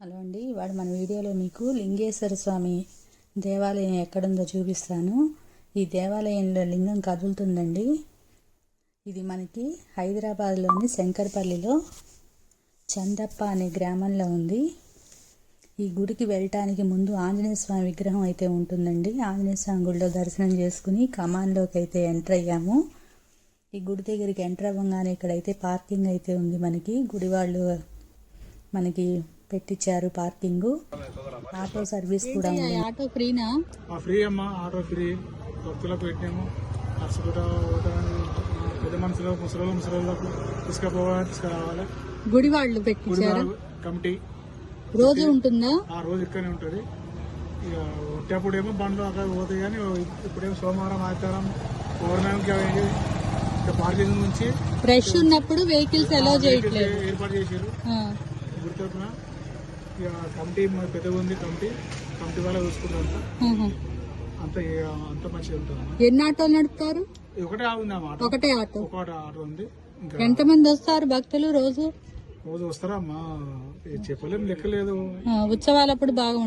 Hello అండి ఇవాళ మన వీడియోలో మీకు లింగేశ్వర స్వామి దేవాలయం ఎక్కడుందో చూపిస్తాను. ఈ దేవాలయంలో లింగం కదులుతుందండి. ఇది మనకి హైదరాబాద్లోని శంకర్పల్లిలో చందప్ప అనే గ్రామంలో ఉంది. ఈ గుడికి వెళ్ళటానికి ముందు ఆంజనేయ స్వామి విగ్రహం అయితే ఉంటుందండి. ఆంజనేయ స్వామి గుడిలో దర్శనం చేసుకుని కమాన్లోకి అయితే ఎంటర్ అయ్యాము. ఈ గుడి దగ్గరికి ఎంటర్ అవ్వగానే ఇక్కడైతే పార్కింగ్ అయితే ఉంది మనకి. గుడి వాళ్ళు మనకి పెట్టించారు పార్కింగ్. ఆటో సర్వీస్ కూడా ఉంది. ఆటో ఫ్రీనా? ఆ ఫ్రీ అమ్మా ఆటో ఫ్రీ. భక్తులకు పోతానికి పెద్ద మనుషులు ముసలి ముసలిళ్ళకు తీసుకుపోవాలి తీసుకురావాలి. గుడి వాళ్ళు పెట్టించారు? కమిటీ. రోజు ఉంటుందా? ఆ రోజు ఇక్కడనే ఉంటుంది. ఇక ఉట్టేప్పుడేమో బండ్లు అక్కడ పోతాయి కానీ ఇప్పుడేమో సోమవారం ఆదివారం పౌర్ణమికి పార్కింగ్ నుంచి ఫ్రెష్ ఉన్నప్పుడు వెహికల్స్ అలో చేయట్లేదు. ఏర్పాటు చేశారు. ఇక కమిటీ మన పెద్దగా ఉంది కమిటీ. కమిటీ వాళ్ళ చూసుకుంటారు. అంతా. అంత మంచిగా ఉంటుంది ఎన్ని ఆటోలు నడుపుతారు? ఒకటే ఉంది అన్నమాట. ఒకటే ఆటో. ఒకటి ఆటో ఉంది. ఇంకా ఎంతమంది వస్తారు భక్తులు రోజు? రోజు వస్తారా అమ్మా ఇది చెప్పలేం లెక్కలేదు. ఆ, ఉత్సవాలప్పుడు బాగా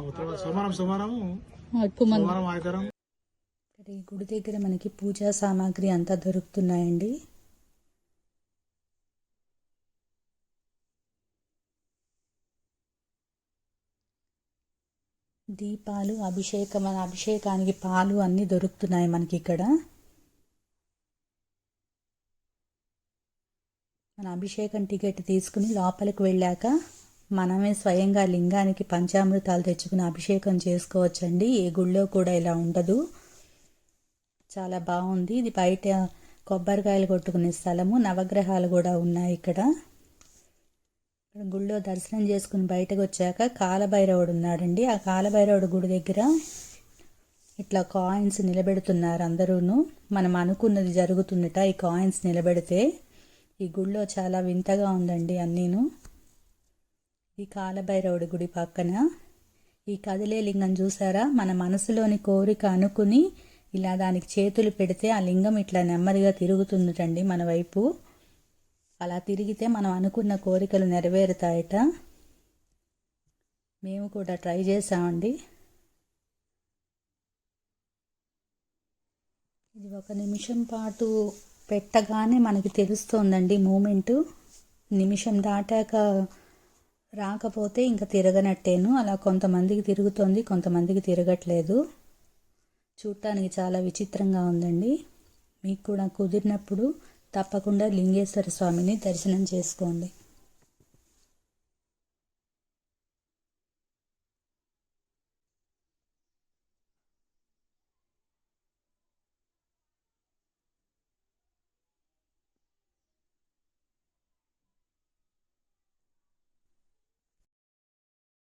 ఉత్తర సోమవారం సోమవారం ఎక్కువ మంది సోమవారం ఆదివారం. ఇక్కడ ఈ గుడి దగ్గర మనకి పూజా సామాగ్రి అంతా దొరుకుతున్నాయండి. దీపాలు అభిషేకం అభిషేకానికి పాలు అన్నీ దొరుకుతున్నాయి మనకి ఇక్కడ. మన అభిషేకం టికెట్ తీసుకుని లోపలికి వెళ్ళాక మనమే స్వయంగా లింగానికి పంచామృతాలు తెచ్చుకుని అభిషేకం చేసుకోవచ్చండి. ఏ గుళ్ళో కూడా ఇలా ఉండదు. చాలా బాగుంది. ఇది బయట కొబ్బరికాయలు కొట్టుకునే స్థలము. నవగ్రహాలు కూడా ఉన్నాయి ఇక్కడ. ఇక్కడ గుళ్ళో దర్శనం చేసుకుని బయటకు వచ్చాక కాలభైరవుడు ఉన్నాడండి. ఆ కాలభైరవుడు గుడి దగ్గర ఇట్లా కాయిన్స్ నిలబెడుతున్నారు అందరూను. మనం అనుకున్నది జరుగుతుందట ఈ కాయిన్స్ నిలబెడితే. ఈ గుళ్ళో చాలా వింతగా ఉందండి అన్నీను. ఈ కాలభైరవుడి గుడి పక్కన. ఈ కదిలే లింగం చూసారా? మన మనసులోని కోరిక అనుకుని ఇలా దానికి చేతులు పెడితే ఆ లింగం ఇట్లా నెమ్మదిగా తిరుగుతుందటండి మన వైపు. అలా తిరిగితే మనం అనుకున్న కోరికలు నెరవేరుతాయట. మేము కూడా ట్రై చేసామండి ఇది ఒక నిమిషం పాటు పెట్టగానే మనకి తెలుస్తోందండి మూమెంటు. నిమిషం దాటాక రాకపోతే ఇంకా తిరగనట్టేను. అలా కొంతమందికి తిరుగుతోంది కొంతమందికి తిరగట్లేదు. చూడటానికి చాలా విచిత్రంగా ఉందండి. మీకు కూడా కుదిరినప్పుడు తప్పకుండా లింగేశ్వర స్వామిని దర్శనం చేసుకోండి.